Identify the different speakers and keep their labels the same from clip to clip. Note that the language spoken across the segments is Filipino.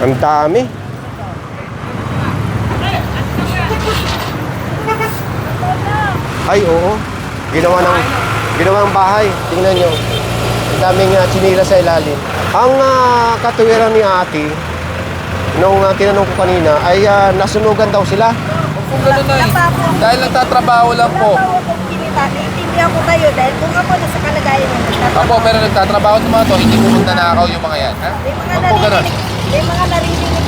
Speaker 1: Ang dami. Ay, oo. Ginawa ng ginawa ng bahay. Tingnan nyo. Ang daming uh, chinila sa ilalim. Ang uh, katuwiran ni ate, nung uh, tinanong ko kanina, ay ah, nasunugan daw sila.
Speaker 2: Kung gano'n na eh. Dahil nagtatrabaho lang po.
Speaker 3: Naiintindihan ko kayo dahil kung ako nasa kalagayan ng nagtatrabaho.
Speaker 2: Apo, pero nagtatrabaho naman to, hindi po magnanakaw yung mga yan. Ha?
Speaker 3: May mga
Speaker 2: Huwag po ganun.
Speaker 3: naririnig, may mga naririnig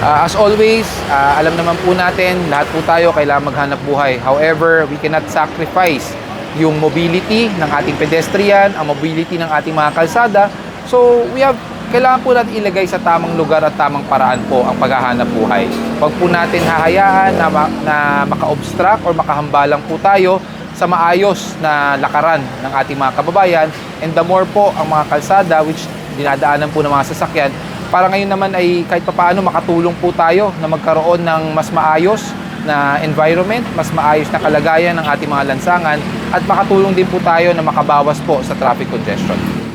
Speaker 4: Ah, as always, ah, alam naman po natin, lahat po tayo kailangan maghanap buhay. However, we cannot sacrifice yung mobility ng ating pedestrian, ang mobility ng ating mga kalsada. So, we have kailangan po natin ilagay sa tamang lugar at tamang paraan po ang paghahanap buhay. Huwag po natin hahayaan na, ma- na maka-obstruct or makahambalang po tayo sa maayos na lakaran ng ating mga kababayan and the more po ang mga kalsada which dinadaanan po ng mga sasakyan para ngayon naman ay kahit papaano makatulong po tayo na magkaroon ng mas maayos na environment, mas maayos na kalagayan ng ating mga lansangan at makatulong din po tayo na makabawas po sa traffic congestion.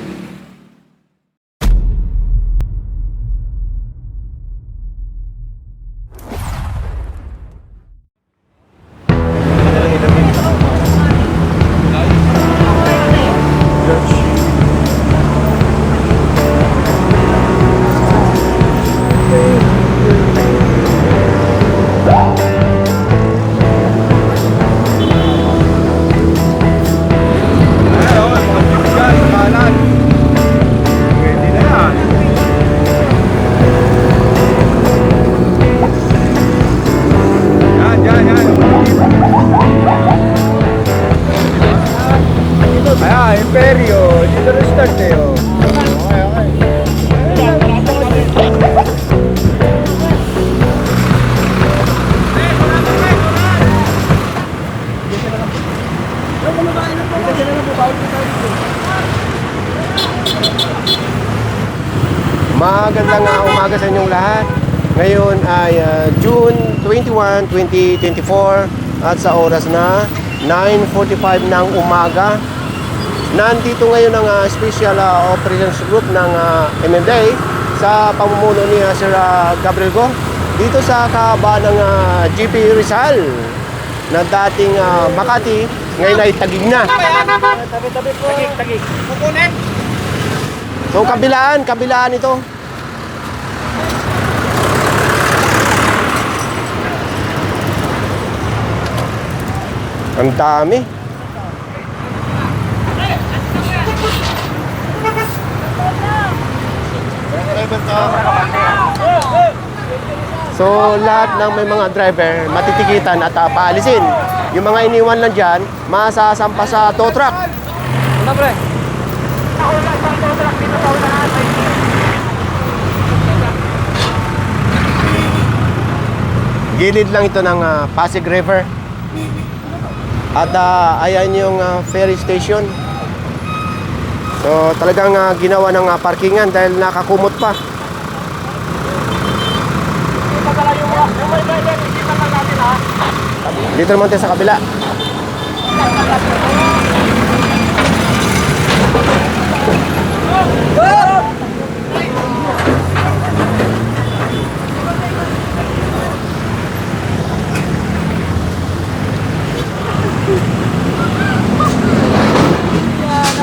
Speaker 1: 21, 2024 at sa oras na 9.45 ng umaga. Nandito ngayon ang uh, Special uh, Operations Group ng uh, MMDA sa pamumuno ni uh, Sir uh, Gabriel Go dito sa kaba ng uh, GP Rizal na dating uh, Makati ngayon ay Tagig na. So kabilaan, kabilaan ito. Ang dami. So lahat ng may mga driver matitikitan at uh, paalisin. Yung mga iniwan lang dyan, masasampa sa tow truck. Gilid lang ito ng ah, Pasig River. At ah, ayan yung ah, ferry station. So talagang ah, ginawa ng ah, parkingan dahil nakakumot pa. Dito naman tayo sa kabila.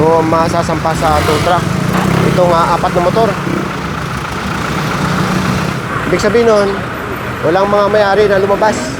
Speaker 1: So masasampa sa tow truck. Itong ah, apat na motor. Ibig sabihin nun, walang mga may-ari na lumabas.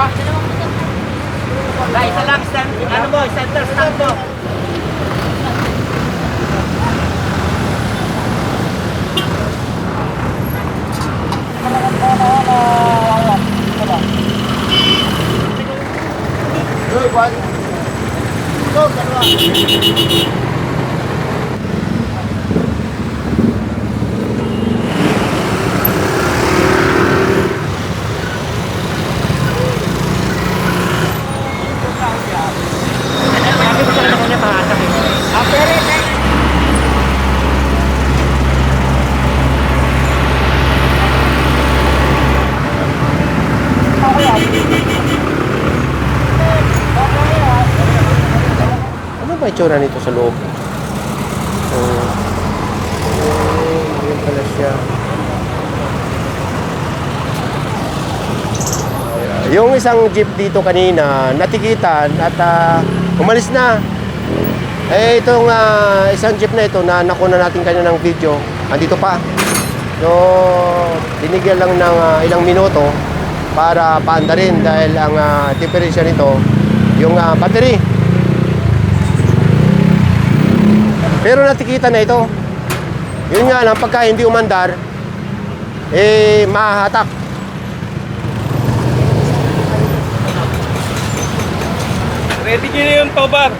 Speaker 1: Ha? Ay, isa lang. Stand, ano mo? Center stand mo. Good one. Go, dalawa. Itsura nito sa loob? Oh. Oh, yun pala siya. Yung isang jeep dito kanina, natikitan at ah, umalis na. Eh, itong ah, isang jeep na ito na nakuna natin kanina ng video, andito pa. So, binigyan lang ng ah, ilang minuto para paanda rin dahil ang uh, diferensya nito, yung ah, battery. Pero natikita na ito. Yun nga lang, pagka hindi umandar, eh, mahahatak.
Speaker 5: Ready nyo na yung tobar.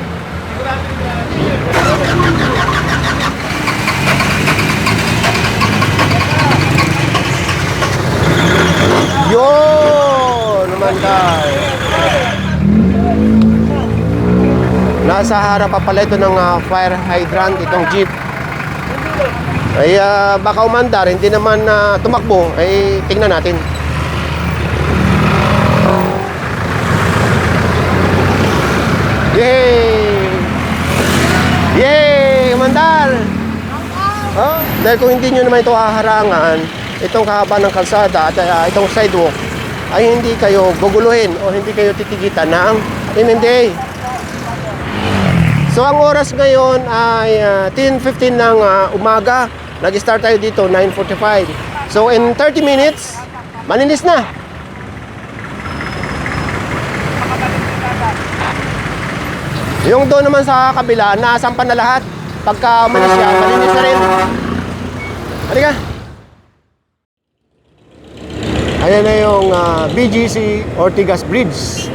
Speaker 1: Yun! Umandar. Nasa harap pa pala ito ng ah, fire hydrant, itong jeep. Ay ah, baka umandar, hindi naman na tumakbo, ay tingnan natin. Yay! Yay! Umandar! Oh, dahil kung hindi nyo naman ito haharangan, itong kahaba ng kalsada at ah, itong sidewalk, ay hindi kayo guguluhin o hindi kayo titigitan ng MMDA. So ang oras ngayon ay ah, 10.15 ng ah, umaga. Nag-start tayo dito, 9.45. So in 30 minutes, malinis na. Yung doon naman sa kabila, naasampan na lahat. Pagka umalis siya, malinis na rin. Halika. Ayan na yung ah, BGC Ortigas Bridge.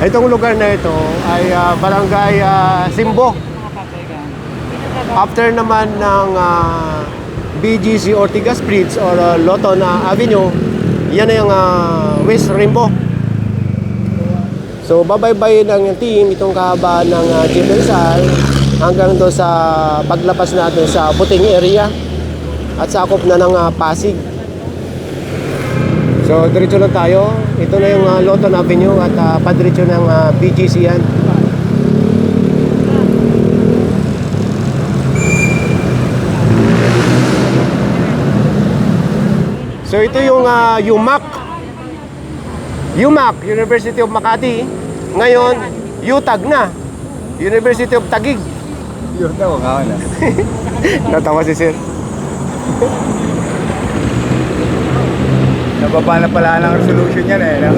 Speaker 1: Itong lugar na ito ay ah, barangay ah, Simbo. After naman ng ah, BGC Ortigas Bridge or ah, Loton ah, Avenue, yan na yung ah, West Rainbow. So babaybayin ng team itong kahaba ng uh, Jeep hanggang doon sa paglapas natin sa puting area at sakop na ng ah, Pasig. So diretso lang tayo. Ito na yung uh, Loton Avenue at uh, padiretso ng ah, BGC yan. So ito yung uh, UMAC. UMAC, University of Makati. Ngayon, UTAG na. University of Taguig.
Speaker 5: Yun daw, nga na.
Speaker 1: Natawa si Sir.
Speaker 5: Nababa na pala ng resolution yan eh. No?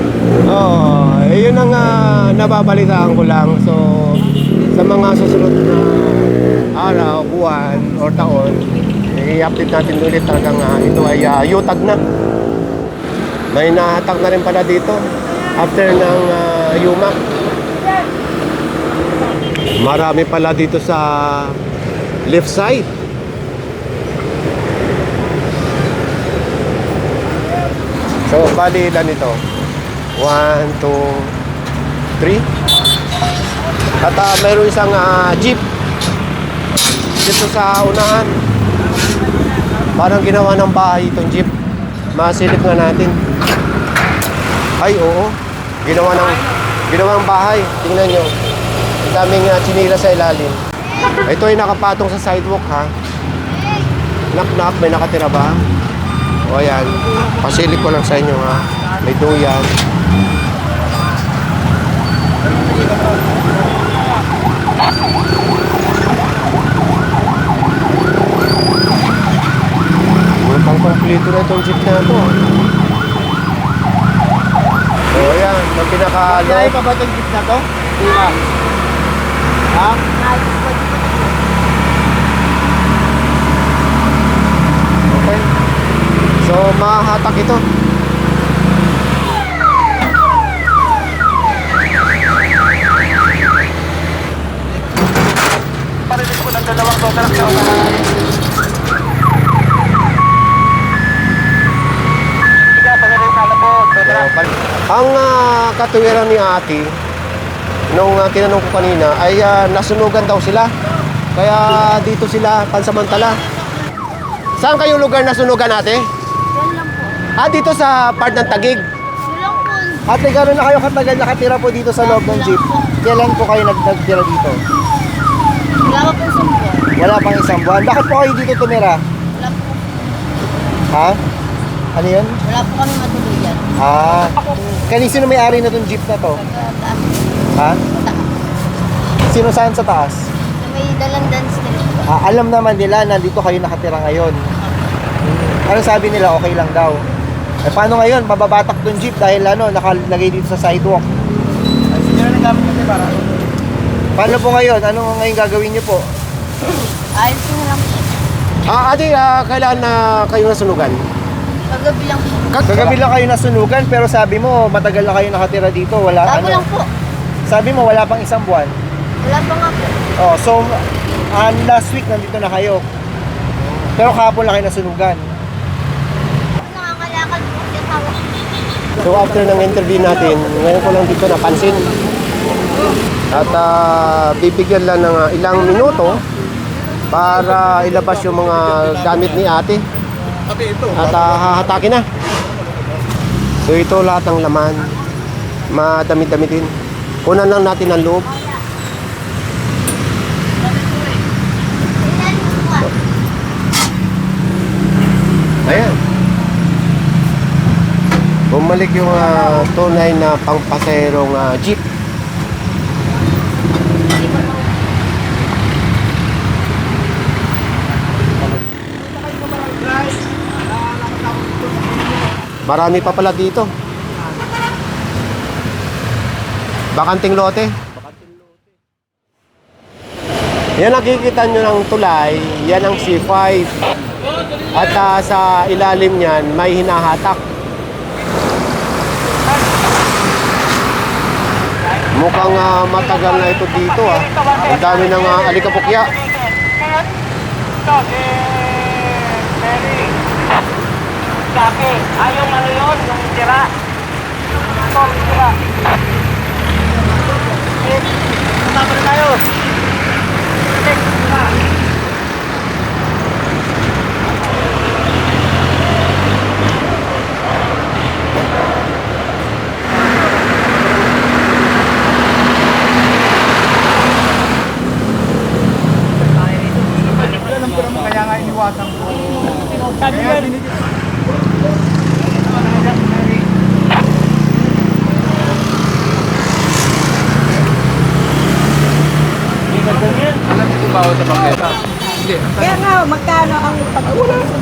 Speaker 1: Oo, eh, yun ang uh, nababalitaan ko lang. So, sa mga susunod na araw, buwan, or taon, eh, i-update natin ulit talagang uh, ito ay uh, UTAG na. May nahatak na rin pala dito after ng uh, UMAC. Marami pala dito sa left side. So, bali ilan ito? 1, 2, 3. At uh, mayroon isang ah, jeep dito sa unahan. Parang ginawa ng bahay itong jeep. Masilip nga natin. Ay, oo. Ginawa ng ginawa ng bahay. Tingnan nyo. Ang daming uh, chinila sa ilalim. Ito ay nakapatong sa sidewalk ha. Knock knock, may nakatira ba? O ayan, pasilip ko lang sa inyo ha. May duyan. Mukhang kompleto na itong jeep na ito. O ayan, may pinakalo.
Speaker 5: Kaya pa ba itong jeep na to? Hindi na. Ha?
Speaker 1: Okay. So, mahahatak ito.
Speaker 5: dalawang total sa Sige, pagdating sa.
Speaker 1: Ang ah, katuwiran ni ate, nung ah, tinanong ko kanina, ay ah, nasunugan daw sila. Kaya dito sila pansamantala. Saan kayong lugar nasunugan ate? Ah, dito sa part ng Tagig.
Speaker 3: Po.
Speaker 5: Ate, gano'n na kayo katagal nakatira po dito sa loob ng jeep? Kailan po kayo nag- nagtira dito?
Speaker 3: Wala pa po sa buwan.
Speaker 5: Wala pang isang buwan. Bakit po kayo dito tumira?
Speaker 3: Wala po.
Speaker 5: Ha? Ano yun?
Speaker 3: Wala po kami matuluyan.
Speaker 5: Ah, kanina sino may-ari na tong jeep na to?
Speaker 3: Taas.
Speaker 5: Ha? Sino saan sa taas?
Speaker 3: May dalang dance din.
Speaker 5: Ah, alam naman nila na dito kayo nakatira ngayon. Ano sabi nila? Okay lang daw. Eh, paano ngayon? Mababatak tong jeep dahil ano, nakalagay dito sa sidewalk. Paano po ngayon? Ano ngayon gagawin niyo po?
Speaker 3: Ayos ko lang po.
Speaker 1: Ah, ate, ah, kailan na kayo nasunugan?
Speaker 3: Kagabi lang po.
Speaker 5: Kagabi lang kayo nasunugan pero sabi mo matagal na kayo nakatira dito. Wala
Speaker 3: Bago
Speaker 5: ano.
Speaker 3: lang po.
Speaker 5: Sabi mo wala pang isang buwan.
Speaker 3: Wala pa nga po.
Speaker 5: Oh, so ah, last week nandito na kayo. Pero kahapon lang kayo nasunugan.
Speaker 3: Nangangalakal po si asawa.
Speaker 1: So after ng interview natin, ngayon ko lang dito napansin. At ah, bibigyan lang ng ah, ilang minuto para ilabas yung mga gamit ni ate. At ah, hahatakin na. So ito lahat ng laman. Madami-dami din. Kunan lang natin ang loob. Ayan. Bumalik yung ah, tunay na pangpaserong ah, jeep. Marami pa pala dito. Bakanting lote. Yan nakikita nyo ng tulay, yan ang C5. At ah, sa ilalim niyan, may hinahatak. Mukhang ah, matagal na ito dito ah. Ang dami ng uh, alikapukya.
Speaker 5: Dati, ayaw ano yun, yung tira. Yung tira. Eh, tayo. Eh, nga iniwasan ko. Kaya binigyan
Speaker 4: Alam niyo kung bawal sa bangketa? Hindi.
Speaker 3: Kaya nga, magkano ang pag Wala na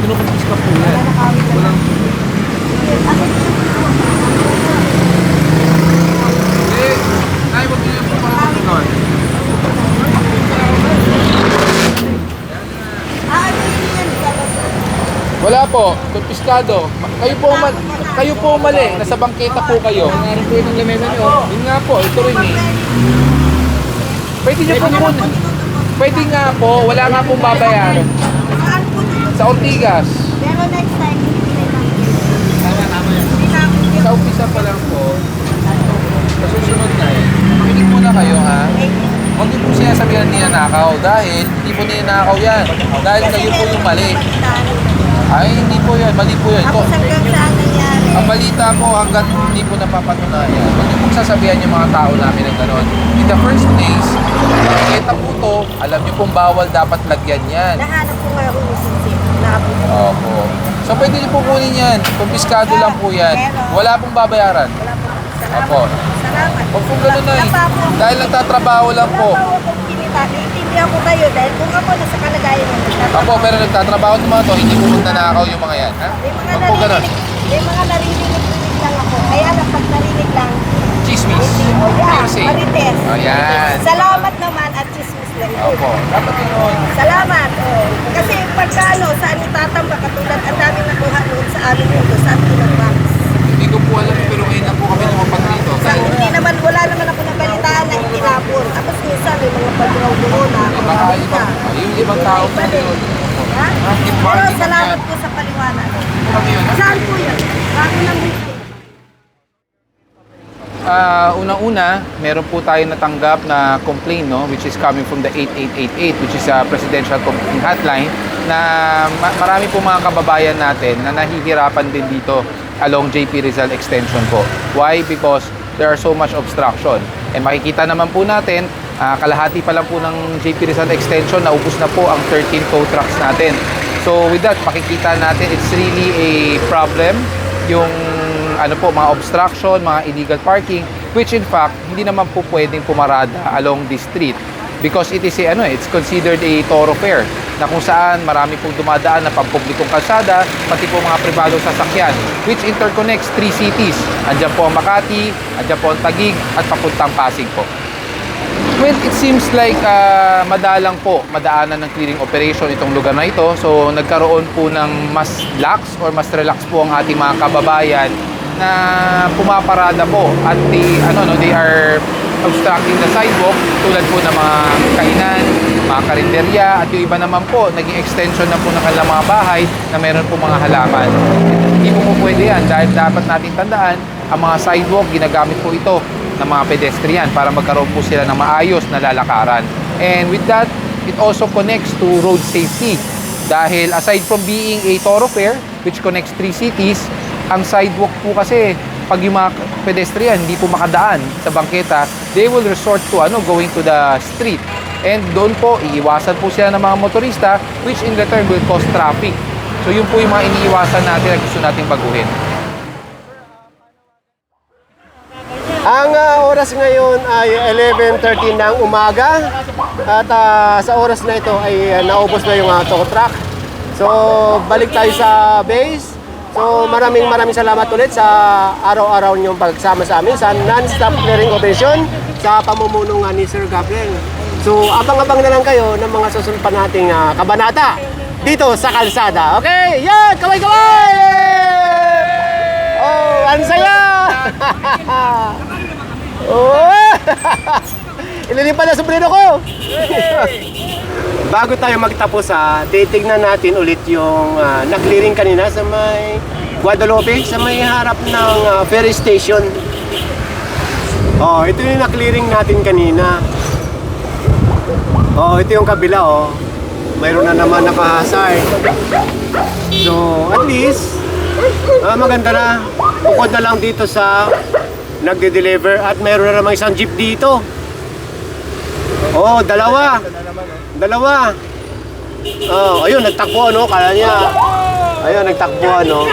Speaker 4: Pinukumpis ka po yan. Walang... Eh, ay, wag niyo yung pumapagod.
Speaker 3: Ah, ano yun yan?
Speaker 4: Wala po, kumpiskado. Ma- Kayo po man, kayo po mali, nasa bangketa po kayo. Nangarin po yung lamesa nyo. Yun nga po, ito rin eh. Pwede nyo po muna. Pwede nga po, wala nga pong babayaran.
Speaker 3: Saan po dito?
Speaker 4: Sa Ortigas,
Speaker 3: Pero next time, hindi na lang. Tama, tama yan. Hindi na ako yun.
Speaker 4: sa umpisa pa lang po, sa susunod na eh. Makinig muna kayo ha. Huwag niyo po sinasabihan niya nakaw dahil hindi po niya nakaw yan. Dahil kayo po yung mali. Ay, hindi po yan. Mali po. Ito,
Speaker 3: Tapos hanggang saan nangyari?
Speaker 4: Ang balita po hanggat hindi po napapatunayan, niyo pong sasabihan yung mga tao namin ng gano'n. In the first place, kita po to, alam niyo pong bawal dapat lagyan yan.
Speaker 3: Nahanap ko nga umisisip. Nakabuti.
Speaker 4: Opo. So pwede niyo po kunin yan. Kumpiskado lang po yan. Wala pong babayaran.
Speaker 3: Wala po. Salamat.
Speaker 4: Opo.
Speaker 3: Salamat.
Speaker 4: Huwag pong gano'n na eh. Dahil nagtatrabaho lang po.
Speaker 3: Napapo akong kinita. Naiintindihan ko kayo dahil kung ako nasa kalagayan nagtatrabaho.
Speaker 4: Opo, pero nagtatrabaho ng mga to, hindi po nanakaw yung mga yan. Ha?
Speaker 3: May mga narinig, may mga narinig-rinig lang ako. Kaya lang pag narinig lang,
Speaker 4: Chismis.
Speaker 3: hindi o yan,
Speaker 4: Hearsay.
Speaker 3: marites.
Speaker 4: O yan.
Speaker 3: Salamat naman at chismis lang yun.
Speaker 4: Opo. Dapat yun.
Speaker 3: Salamat. Oh. Kasi pagka ano, saan itatamba katulad ang daming nakuha noon sa amin dito sa Antinang Banks.
Speaker 4: Hindi ko po alam pero ngayon na po kami lumapag dito.
Speaker 3: Sa hindi naman, wala naman ako nabalitaan na itinapon. Tapos minsan may mga pagdraw doon na
Speaker 4: Baka
Speaker 2: ibang tao po
Speaker 3: Pwede.
Speaker 2: yun.
Speaker 3: Ha?
Speaker 2: Bakit
Speaker 3: Pero
Speaker 2: parking
Speaker 3: salamat
Speaker 2: yan?
Speaker 3: po sa paliwanag.
Speaker 2: Ano yun?
Speaker 3: Saan po yun? Bago lang po kayo.
Speaker 4: Unang-una, meron po tayo natanggap na complaint no which is coming from the 8888 which is a presidential complaint hotline na ma- marami po mga kababayan natin na nahihirapan din dito along JP Rizal extension po. Why? Because there are so much obstruction. And makikita naman po natin, ah, kalahati pa lang po ng JP Rizal extension, naubos na po ang 13 tow trucks natin. So with that, makikita natin it's really a problem yung ano po mga obstruction, mga illegal parking which in fact hindi naman po pwedeng pumarada along this street because it is a, ano eh, it's considered a thoroughfare na kung saan marami pong dumadaan na pampublikong kalsada pati po mga pribadong sasakyan which interconnects three cities. Andiyan po ang Makati, andiyan po ang Taguig at papuntang Pasig po. Well, it seems like ah, madalang po madaanan ng clearing operation itong lugar na ito. So, nagkaroon po ng mas lax or mas relax po ang ating mga kababayan na pumaparada po at the, ano, no, they are obstructing the sidewalk tulad po ng mga kainan, mga karinderya at yung iba naman po naging extension na po ng kanilang mga bahay na meron po mga halaman. Hindi po po pwede yan dahil dapat natin tandaan ang mga sidewalk ginagamit po ito ng mga pedestrian para magkaroon po sila ng maayos na lalakaran. And with that, it also connects to road safety. Dahil aside from being a thoroughfare, which connects three cities, ang sidewalk po kasi pag yung mga pedestrian hindi po makadaan sa bangketa, they will resort to ano going to the street. And doon po, iiwasan po sila ng mga motorista, which in return will cause traffic. So yun po yung mga iniiwasan natin at gusto nating baguhin.
Speaker 1: Ang ah, oras ngayon ay 11.13 ng umaga at ah, sa oras na ito ay ah, naubos na yung uh, tow truck. So balik tayo sa base. So maraming maraming salamat ulit sa araw-araw niyong pagsama sa amin sa non-stop clearing operation sa pamumuno ni Sir Gabriel. So abang-abang na lang kayo ng mga susunod pa nating ah, kabanata dito sa kalsada. Okay, yan! Kaway-kaway! Oh, ang saya! oh! Ililim pa na sombrero ko! Bago tayo magtapos, ah, titignan natin ulit yung ah, na-clearing kanina sa may Guadalupe, sa may harap ng ah, ferry station. Oh, ito yung na-clearing natin kanina. Oh, ito yung kabila, oh. Mayroon na naman nakahasar. So, at least, Ah, maganda na. Bukod na lang dito sa nagde-deliver at meron na namang isang jeep dito. Oh, dalawa. Dalawa. Oh, ayun, nagtakbo ano, kala niya. Ayun, nagtakbo ano.